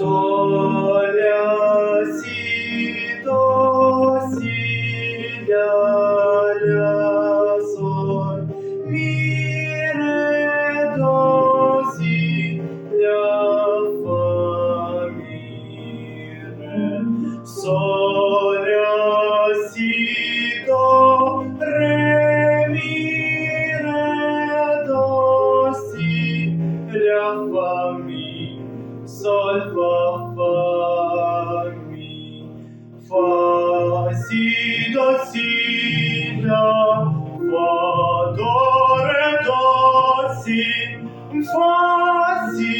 Соля сіто сіля ля соль, міре до сіля фа міре. Соля сіто ре міре до сіля фа solfa fa mi fa si do si la fa do re do si fa si